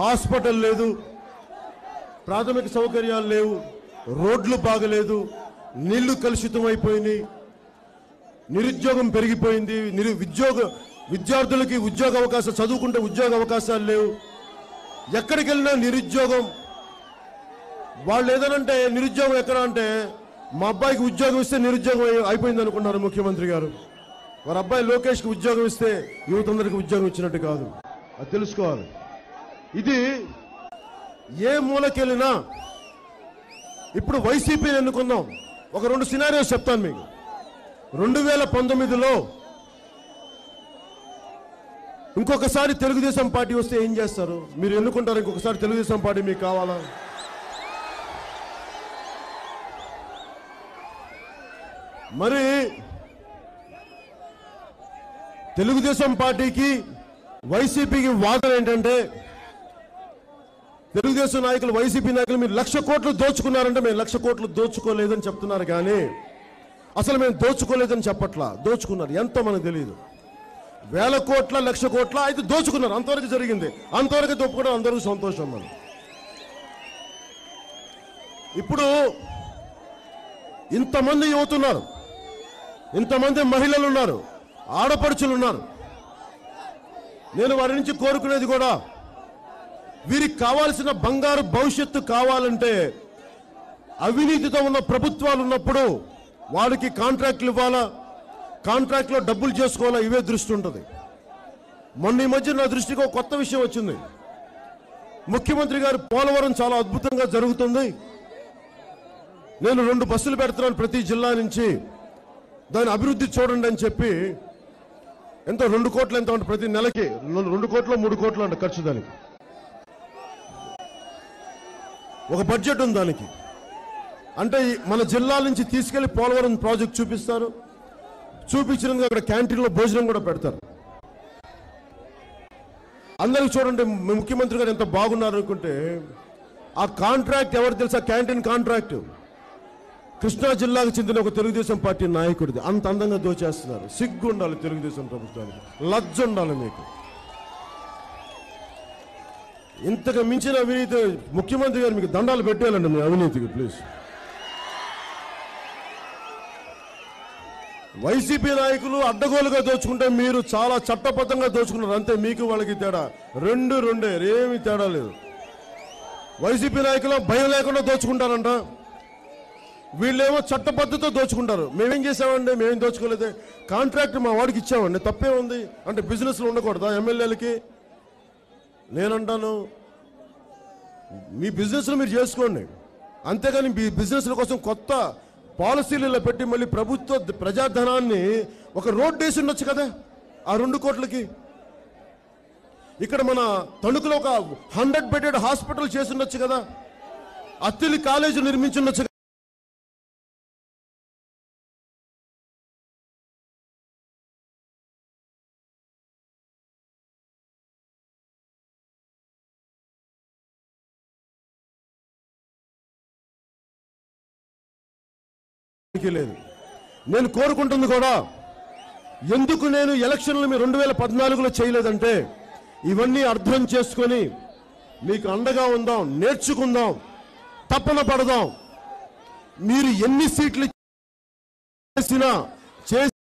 Hospital లేదు ప్రాథమిక సౌకర్యాలు లేవు రోడ్లు బాగలేదు నీళ్ళు కలుషితం అయిపోయినాయి నిరుద్యోగం పెరిగిపోయింది నిరు ఉద్యోగ విద్యార్థులకి ఉద్యోగ అవకాశాలు చదువుకుంటే ఉద్యోగ అవకాశాలు లేవు. ఎక్కడికి వెళ్ళినా నిరుద్యోగం. వాళ్ళు ఏదనంటే నిరుద్యోగం ఎక్కడ అంటే మా అబ్బాయికి ఉద్యోగం ఇస్తే నిరుద్యోగం అయిపోయింది అనుకున్నారు ముఖ్యమంత్రి గారు. వారి అబ్బాయి లోకేష్కి ఉద్యోగం ఇస్తే యువతందరికి ఉద్యోగం ఇచ్చినట్టు కాదు. అది తెలుసుకోవాలి. ఇది ఏ మూలకెళ్ళినా ఇప్పుడు వైసీపీని ఎన్నుకుందాం. ఒక రెండు సినారియోస్ చెప్తాను మీకు. రెండు వేల పంతొమ్మిదిలో ఇంకొకసారి తెలుగుదేశం పార్టీ వస్తే ఏం చేస్తారు? మీరు ఎన్నుకుంటారు ఇంకొకసారి తెలుగుదేశం పార్టీ మీకు కావాలా? మరి తెలుగుదేశం పార్టీకి వైసీపీకి వాదన ఏంటంటే తెలుగుదేశం నాయకులు వైసీపీ నాయకులు మీరు లక్ష కోట్లు దోచుకున్నారంటే మేము లక్ష కోట్లు దోచుకోలేదని చెప్తున్నారు కానీ అసలు మేము దోచుకోలేదని చెప్పట్లా. దోచుకున్నారు. ఎంతో మనకు తెలియదు వేల కోట్ల లక్ష కోట్ల అయితే దోచుకున్నారు. అంతవరకు జరిగింది. అంతవరకు దొప్పుకోవడం అందరికీ సంతోషం మనం. ఇప్పుడు ఇంతమంది యువత ఉన్నారు ఇంతమంది మహిళలు ఉన్నారు. ఆడపడుచులు ఉన్నారు. నేను వారి నుంచి కోరుకునేది కూడా వీరికి కావాల్సిన బంగారు భవిష్యత్తు కావాలంటే అవినీతితో ఉన్న ప్రభుత్వాలు ఉన్నప్పుడు వారికి కాంట్రాక్ట్లు ఇవ్వాలా? కాంట్రాక్ట్లో డబ్బులు చేసుకోవాలా? ఇవే దృష్టి ఉంటుంది. మొన్న ఈ మధ్య నా దృష్టికి ఒక కొత్త విషయం వచ్చింది. ముఖ్యమంత్రి గారు పోలవరం చాలా అద్భుతంగా జరుగుతుంది. నేను రెండు బస్సులు పెడుతున్నాను ప్రతి జిల్లా నుంచి. దాని అభివృద్ధి చూడండి అని చెప్పి ఎంతో రెండు కోట్లు ఎంత ఉంటుంది ప్రతి నెలకి రెండు- రెండు కోట్లు మూడు కోట్లు అంట ఖర్చు దానికి. ఒక బడ్జెట్ ఉంది దానికి. అంటే మన జిల్లా నుంచి తీసుకెళ్ళి పోలవరం ప్రాజెక్ట్ చూపిస్తారు. చూపించినందుకు అక్కడ క్యాంటీన్లో భోజనం కూడా పెడతారు. అందరికి చూడండి ముఖ్యమంత్రి గారు ఎంత బాగున్నారు అనుకుంటే ఆ కాంట్రాక్ట్ ఎవరు తెలుసా? Canteen contract. కృష్ణా జిల్లాకు చెందిన ఒక తెలుగుదేశం పార్టీ నాయకుడిది. అంత అందంగా దోచేస్తున్నారు. సిగ్గు ఉండాలి తెలుగుదేశం ప్రభుత్వానికి. లజ్జ ఉండాలి మీకు. ఇంతకు మించిన అవినీతి ముఖ్యమంత్రి గారు మీకు దండాలు పెట్టేయాలండి మీ అవినీతికి ప్లీజ్ వైసీపీ నాయకులు అడ్డగోలుగా దోచుకుంటే మీరు చాలా చట్టబద్ధంగా దోచుకున్నారు. అంతే మీకు వాళ్ళకి తేడా. రెండు రెండే ఏమి తేడా లేదు. వైసీపీ నాయకులు భయం లేకుండా దోచుకుంటారంట. వీళ్ళేమో చట్టబద్ధతో దోచుకుంటారు. మేమేం చేసామండి? మేమేం దోచుకోలేదు. కాంట్రాక్ట్ మా వాడికి ఇచ్చామండి. తప్పే ఉంది అంటే బిజినెస్లో ఉండకూడదా? ఎమ్మెల్యేలకి? నేనంటాను. మీ బిజినెస్లు మీరు చేసుకోండి. అంతేగాని మీ బిజినెస్ల కోసం కొత్త పాలసీలు ఇలా పెట్టి మళ్ళీ ప్రభుత్వ ప్రజాధనాన్ని ఒక రోడ్ వేసి ఉండొచ్చు కదా ఆ రెండు కోట్లకి. ఇక్కడ మన తణుకులో ఒక హండ్రెడ్ బెడెడ్ హాస్పిటల్ చేసి ఉండొచ్చు కదా అత్తిలి కాలేజీ నిర్మించి లేదు. నేను కోరుకుంటుంది కూడా ఎందుకు నేను ఎలక్షన్లు మీ రెండు వేల పద్నాలుగులో చేయలేదంటే ఇవన్నీ అర్థం చేసుకొని మీకు అండగా ఉందాం నేర్చుకుందాం తప్పన పడదాం. మీరు ఎన్ని సీట్లు చేసినా చేసి